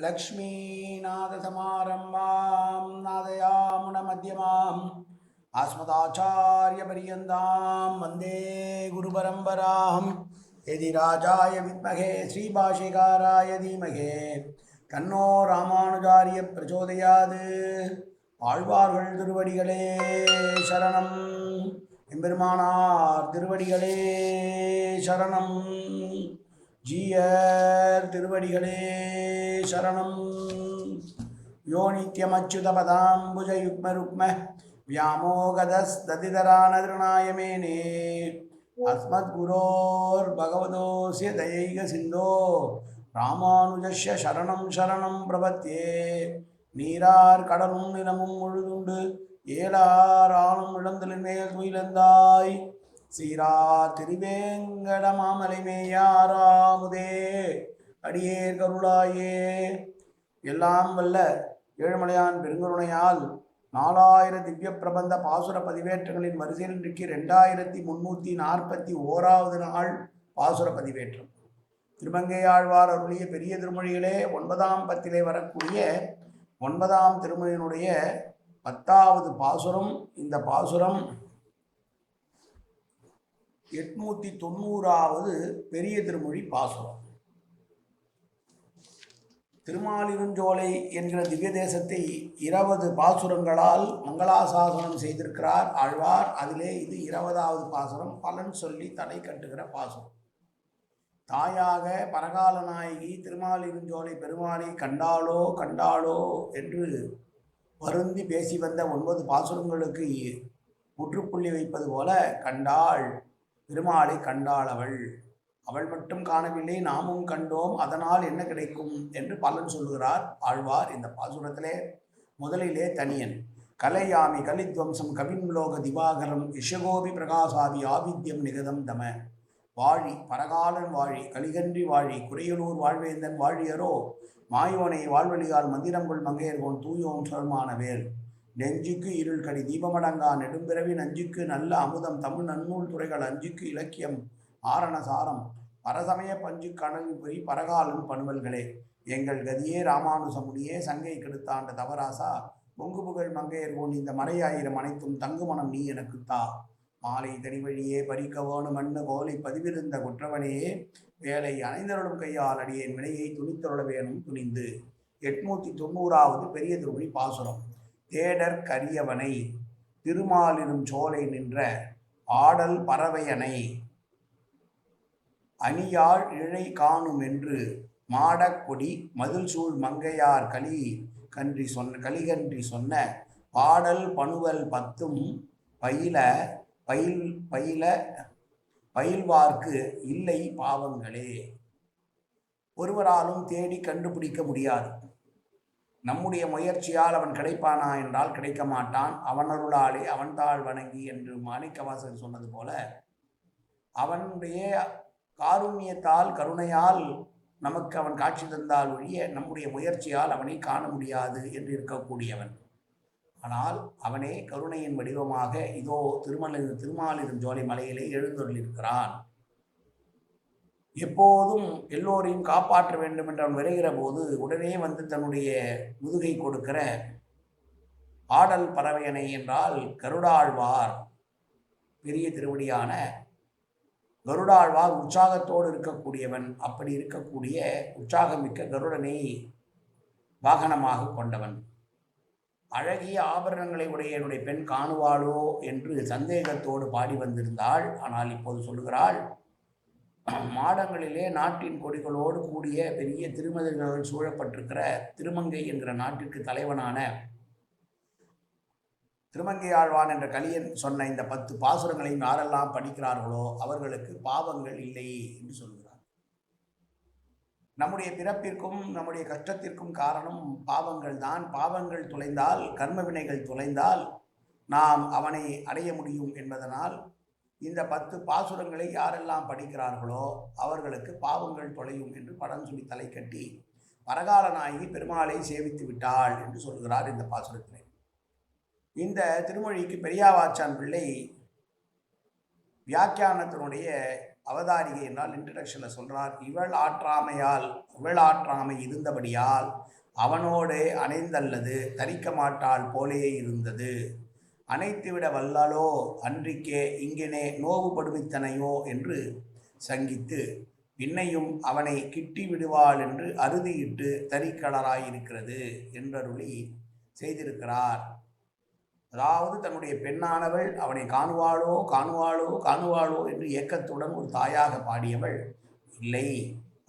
லக்ஷ்மீநாதசமாரம்பாம் நாதயாமுனமத்தியமாம் ஆஸ்மதாச்சாரியபரியந்தாம் வந்தே குருபரம்பராம். எதி ராஜாய வித்மகே ஸ்ரீபாஷிகாராய தீமகே. கண்ணோ ராமானுஜாரிய பிரச்சோதையாது. ஆழ்வார்கள் திருவடிகளே சரணம். எம்பெருமானார் திருவடிகளே சரணம். ஜீயர் திருவடிகளே சரணம் யோ நித்யமச்சுதபதாம்புஜயுக்மருக்ம व्यामोगदस्तदितरानदृणायमेने अस्मद्गुरोर्भगवतोऽस्य दयैकसिन्धो ராமானுஜஸ்ய சரணம் சரணம் பிரபத்தியே நீரார் கடலும் நிலமும் முழுதுண்டு ஏலார் ஆளும் இழந்தலின் மேல் துயிலந்தாய் சீரா திருவேங்கட மாமலைமேயாராமுதே அடியே கருளாயே. எல்லாம் வல்ல ஏழுமலையான் பெருங்கருணையால் நாலாயிரம் திவ்ய பிரபந்த பாசுர பதிவேற்றங்களின் வரிசையில் இன்றைக்கு ரெண்டாயிரத்தி முன்னூற்றி நாற்பத்தி ஓராவது நாள் பாசுர பதிவேற்றம். திருமங்கையாழ்வார் அருளிய பெரிய திருமொழிகளே ஒன்பதாம் பத்திலே வரக்கூடிய ஒன்பதாம் திருமொழியினுடைய பத்தாவது பாசுரம் இந்த பாசுரம் எட்நூத்தி தொண்ணூறாவது பெரிய திருமொழி பாசுரம். திருமாலிருஞ்சோலை என்கிற திவ்ய தேசத்தை இருபது பாசுரங்களால் மங்களாசாசனம் செய்திருக்கிறார் ஆழ்வார். அதிலே இது இருபதாவது பாசுரம். பலன் சொல்லி தடை கட்டுகிற பாசுரம். தாயாக பரகால நாயகி திருமாலிருஞ்சோலை பெருமாளை கண்டாளோ கண்டாளோ என்று வருந்தி பேசி வந்த ஒன்பது பாசுரங்களுக்கு முற்றுப்புள்ளி வைப்பது போல கண்டாள். பெருமாளை கண்டாள் அவள். அவள் மட்டும் காணவில்லை நாமும் கண்டோம் அதனால் என்ன கிடைக்கும் என்று பலன் சொல்லுகிறார். ஆழ்வார் இந்த பாசுரத்திலே முதலிலே தனியன். கலையாமி கலித்வம்சம் கவிம்லோக திவாகரம் இஷகோபி பிரகாசாதி ஆவித்யம் நிகதம் தம. வாழி பரகாலன் வாழி கலிகன்றி வாழி குறையலூர் வாழ்வேந்தன் வாழியரோ மாயோனை வாழ்வழியால் மந்திரங்கொள் மங்கையர்கோன் தூயோன் சுரமான வேல் நெஞ்சுக்கு இருள் கடி தீபமடங்கா நெடும்பிறவி நஞ்சுக்கு நல்ல அமுதம். தமிழ் நன்னூல் துறைகள் அஞ்சுக்கு இலக்கியம். ஆரண சாரம். பரசமய பஞ்சு கணங்கு பொறி பரகாலன் பணுவல்களே எங்கள் கதியே ராமானுசமுடியே சங்கை கெடுத்தாண்ட தவராசா. பொங்கு புகழ் மங்கையர்கோன் இந்த மறையாயிரம் அனைத்தும் தங்குமணம் நீ எனக்குத்தா மாலை தனிவழியே பறிக்க வேணும் மண்ணு கோலை பதிவிருந்த குற்றவனையே வேலை அனைந்தருளும் கையால் அடியேன் வினையை துணித்தருள வேணும் துணிந்து. எட்நூத்தி தொண்ணூறாவது பெரிய திருமணி பாசுரம். தேடர் கரியவனை திருமாலினும் சோலை நின்ற ஆடல் பறவையனை அணியாள் இழை காணும் என்று மாடக்கொடி மதில் சூழ் மங்கையார் களி கன்றி சொன்ன கலிகன்றி சொன்ன பாடல் பணுவல் பத்தும் பயில பயில் பயில பயில்வார்க்கு இல்லை பாவங்களே. ஒருவராலும் தேடி கண்டுபிடிக்க முடியாது. நம்முடைய முயற்சியால் அவன் கிடைப்பானா என்றால் கிடைக்க மாட்டான் அவனருளாலே அவன் தாழ் வணங்கி என்று மாணிக்கவாசகர் சொன்னது போல அவனுடைய காருண்யத்தால் கருணையால் நமக்கு அவன் காட்சி தந்தால் ஒழிய நம்முடைய முயற்சியால் அவனை காண முடியாது என்று இருக்கக்கூடியவன். ஆனால் அவனே கருணையின் வடிவமாக இதோ திருமலை திருமாலிரும் ஜோலை மலையிலே எழுந்தொருளிருக்கிறான் எப்போதும் எல்லோரையும் காப்பாற்ற வேண்டும் என்று அவன் விரைகிற போது உடனே வந்து தன்னுடைய முதுகை கொடுக்கிற ஆடல் பறவையனை என்றால் கருடாழ்வார். பெரிய திருவடியான கருடாழ்வார் உற்சாகத்தோடு இருக்கக்கூடியவன். அப்படி இருக்கக்கூடிய உற்சாகமிக்க கருடனை வாகனமாக கொண்டவன். அழகிய ஆபரணங்களை உடைய என்னுடைய பெண் காணுவாளோ என்று சந்தேகத்தோடு பாடி வந்திருந்தாள். ஆனால் இப்போது சொல்லுகிறாள் மாடங்களிலே நாட்டின் கொடிகளோடு கூடிய பெரிய திருமதில்கள் சூழப்பட்டிருக்கிற திருமங்கை என்கிற நாட்டிற்கு தலைவனான திருமங்கை ஆழ்வான் என்ற கலியன் சொன்ன இந்த பத்து பாசுரங்களையும் யாரெல்லாம் படிக்கிறார்களோ அவர்களுக்கு பாவங்கள் இல்லை என்று சொல்கிறார். நம்முடைய பிறப்பிற்கும் நம்முடைய கஷ்டத்திற்கும் காரணம் பாவங்கள் தான். பாவங்கள் துளைந்தால் கர்ம வினைகள் துளைந்தால் நாம் அவனை அடைய முடியும் என்பதனால் இந்த பத்து பாசுரங்களை யாரெல்லாம் படிக்கிறார்களோ அவர்களுக்கு பாவங்கள் தொலையும் என்று படம் சொல்லி தலை கட்டி பரகால நாயகி பெருமாளை சேவித்து விட்டாள் என்று சொல்கிறார் இந்த பாசுரத்தினை இந்த திருமொழிக்கு பெரியாவாச்சான் பிள்ளை வியாக்கியானத்தினுடைய அவதாரிகை என்றால் இன்ட்ரடக்ஷனில் சொல்கிறார் இவள் ஆற்றாமையால் இவள் ஆற்றாமை இருந்தபடியால் அவனோடு அணைந்தல்லது தரிக்க மாட்டாள் போலேயே இருந்தது. அணைத்துவிட வல்லாலோ அன்றிக்கே இங்கனே நோவுபடுவித்தனையோ என்று சங்கித்து பின்னையும் அவனை கிட்டி விடுவாள் என்று அறுதியிட்டு தறிக்கடலாயிருக்கிறது என்றருளி செய்திருக்கிறார். அதாவது தன்னுடைய பெண்ணானவள் அவனை காணுவாளோ காணுவாளோ காணுவாளோ என்று ஏக்கத்துடன் ஒரு தாயாக பாடியவள் இல்லை.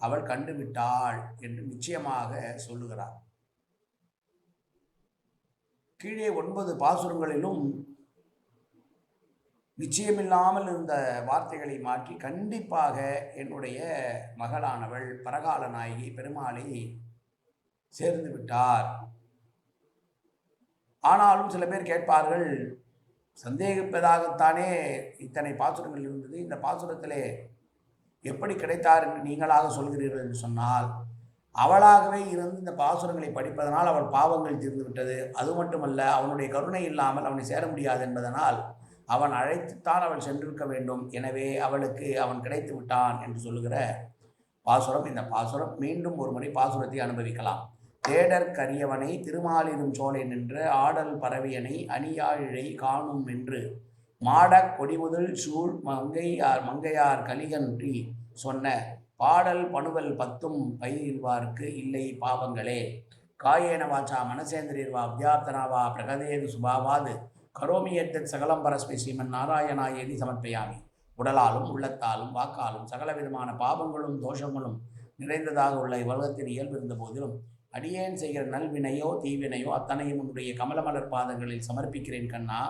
அவள் கண்டுவிட்டாள் என்று நிச்சயமாக சொல்லுகிறார். கீழே ஒன்பது பாசுரங்களிலும் நிச்சயமில்லாமல் இருந்த வார்த்தைகளை மாற்றி கண்டிப்பாக என்னுடைய மகளானவள் பரகால நாயகி பெருமாளை சேர்ந்து விட்டார். ஆனாலும் சில பேர் கேட்பார்கள் சந்தேகிப்பதாகத்தானே இத்தனை பாசுரங்கள் இருந்தது இந்த பாசுரத்திலே எப்படி கிடைத்தார் என்று நீங்களாக சொல்கிறீர்கள் என்று சொன்னால் அவளாகவே இருந்து இந்த பாசுரங்களை படிப்பதனால் அவள் பாவங்கள் தீர்ந்து விட்டது. அது மட்டுமல்ல அவனுடைய கருணை இல்லாமல் அவனை சேர முடியாது என்பதனால் அவன் அழைத்துத்தான் அவள் சென்றிருக்க வேண்டும். எனவே அவளுக்கு அவன் கிடைத்து விட்டான் என்று சொல்லுகிற பாசுரம் இந்த பாசுரம். மீண்டும் ஒரு முறை பாசுரத்தை அனுபவிக்கலாம். தேடர் கரியவனை திருமாலிரும் சோலை நின்ற ஆடல் பறவையனை அணியாழிழை காணும் என்று மாடக் கொடிமுதல் சூழ் மங்கையார் மங்கையார் கலிகன்றி சொன்ன பாடல் பணுவல் பத்தும் பயிர்வார்க்கு இல்லை பாவங்களே. காயேன வாச்சா மனசேந்திரியர்வா அபியாப்தனாவா பிரகதேது சுபாவாது. கரோமியத்தத் சகலம் பரஸ்மை ஸ்ரீமன் நாராயணாயேதி சமர்ப்பயாமி. உடலாலும் உள்ளத்தாலும் வாக்காலும் சகல விதமான பாவங்களும் தோஷங்களும் நிறைந்ததாக உள்ள இவ்வுலகத்தின் இயல்பு இருந்த போதிலும் அடியேன் செய்கிற நல்வினையோ தீவினையோ அத்தனையும் உன்னுடைய கமலமலர் பாதங்களில் சமர்ப்பிக்கிறேன் கண்ணா.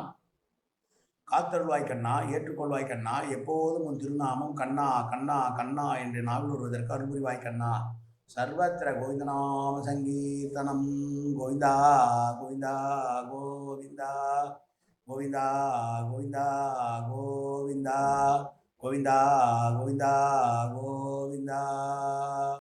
காத்தருள்வாய் கண்ணா ஏற்றுக்கொள்வாய் கண்ணா எப்போதும் உன் திருநாமம் கண்ணா கண்ணா கண்ணா என்று நாவில் வருவதற்கு அருள்புரிவாய் கண்ணா. சர்வத்திர கோவிந்தநாம சங்கீர்த்தனம். கோவிந்தா கோவிந்தா கோவிந்தா கோவிந்தா கோவிந்தா கோவிந்தா கோவிந்தா கோவிந்தா கோவிந்தா.